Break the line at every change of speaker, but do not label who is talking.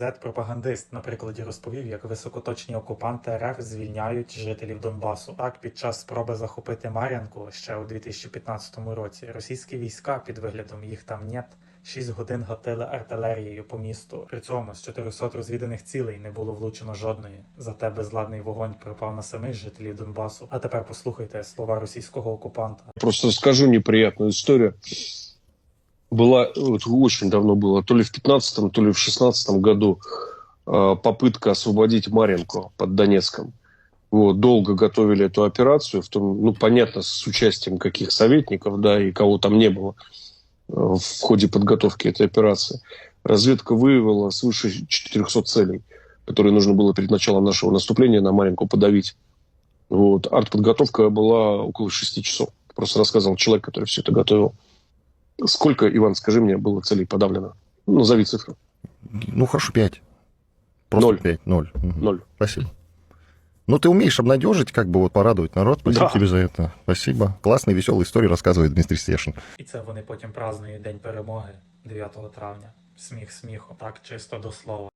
Зет-пропагандист на прикладі розповів, як високоточні окупанти РФ звільняють жителів Донбасу. Так, під час спроби захопити Мар'янку ще у 2015 році російські війська під виглядом їх там нет. 6 годин гатили артилерією по місту. При цьому з 400 розвіданих цілей не було влучено жодної. Зате безладний вогонь припав на самих жителів Донбасу. А тепер послухайте слова російського окупанта.
Просто скажу неприятную историю. Была, вот очень давно было, то ли в 15 то ли в 16 году э, попытка освободить Маренко под Донецком. Вот, долго готовили эту операцию, в том, ну, понятно, с участием каких советников, да, и кого там не было э, в ходе подготовки этой операции. Разведка выявила свыше 400 целей, которые нужно было перед началом нашего наступления на Маренко подавить. Вот. Артподготовка была около 6 часов. Просто рассказывал человек, который все это готовил. Сколько, Иван, скажи мне, было целей подавлено? Ну, назови цифру.
Ну, хорошо, 5. Просто
Ноль.
5, 0. Мгм.
Ноль.
Спасибо. Ну, ты умеешь обнадежить, как бы вот порадовать народ. Спасибо
Да.
тебе за это. Спасибо. Классные, веселые истории рассказывает Дмитрий Стешин.
І це вони потім празднують День перемоги 9 травня. Сміх сміху, так чисто до слова.